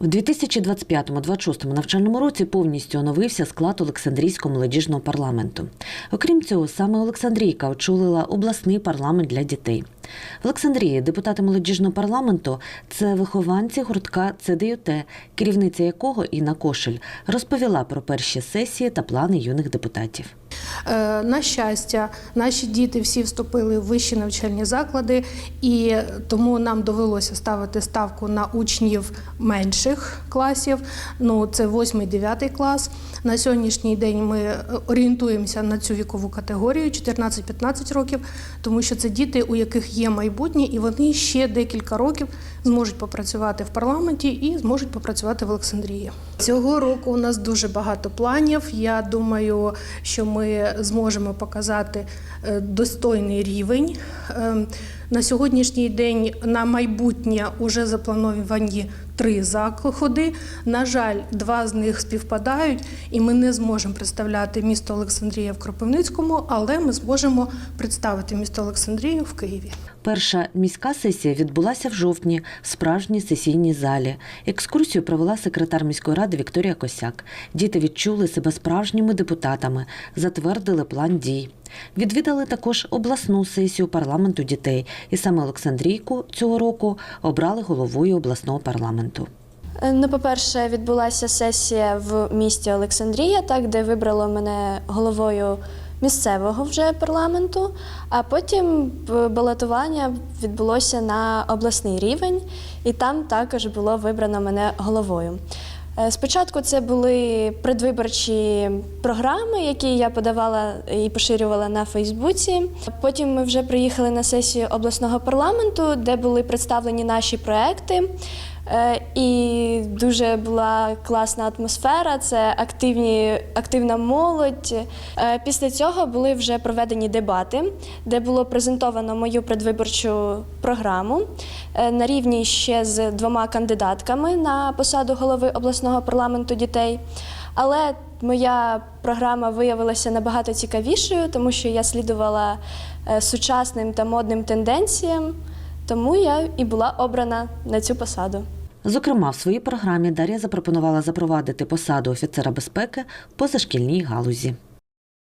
В 2025-26 навчальному році повністю оновився склад Олександрійського молодіжного парламенту. Окрім цього, саме Олександрійка очолила обласний парламент для дітей. В Олександрії депутати молодіжного парламенту це вихованці гуртка ЦДЮТ, керівниця якого Інна Кошель розповіла про перші сесії та плани юних депутатів. Е, На щастя, наші діти всі вступили в вищі навчальні заклади, і тому нам довелося ставити ставку на учнів менших класів. Ну це 8-9 клас. На сьогоднішній день ми орієнтуємося на цю вікову категорію 14-15 років, тому що це діти, у яких є майбутнє, і вони ще декілька років зможуть попрацювати в парламенті і зможуть попрацювати в Олександрії. Цього року у нас дуже багато планів. Я думаю, що ми зможемо показати е, достойний рівень. На сьогоднішній день на майбутнє вже заплановані три заходи. На жаль, два з них співпадають, і ми не зможемо представляти місто Олександрія в Кропивницькому, але ми зможемо представити місто Олександрію в Києві. Перша міська сесія відбулася в жовтні в справжній сесійній залі. Екскурсію провела секретар міської ради Вікторія Косяк. Діти відчули себе справжніми депутатами, затвердили план дій. Відвідали також обласну сесію парламенту дітей, і саме Олександрійку цього року обрали головою обласного парламенту. Е, Ну, по-перше, відбулася сесія в місті Олександрія, так, де вибрало мене головою місцевого вже парламенту, а потім балотування відбулося на обласний рівень, і там також було вибрано мене головою. Е, Спочатку це були предвиборчі програми, які я подавала і поширювала на Фейсбуці. Потім ми вже приїхали на сесію обласного парламенту, де були представлені наші проекти. Е, І дуже була класна атмосфера, це активні, активна молодь. Е, Після цього були вже проведені дебати, де було презентовано мою предвиборчу програму на рівні ще з двома кандидатками на посаду голови обласного парламенту дітей. Але моя програма виявилася набагато цікавішою, тому що я слідувала е, сучасним та модним тенденціям, тому я і була обрана на цю посаду. Зокрема, в своїй програмі Дар'я запропонувала запровадити посаду офіцера безпеки в позашкільній галузі.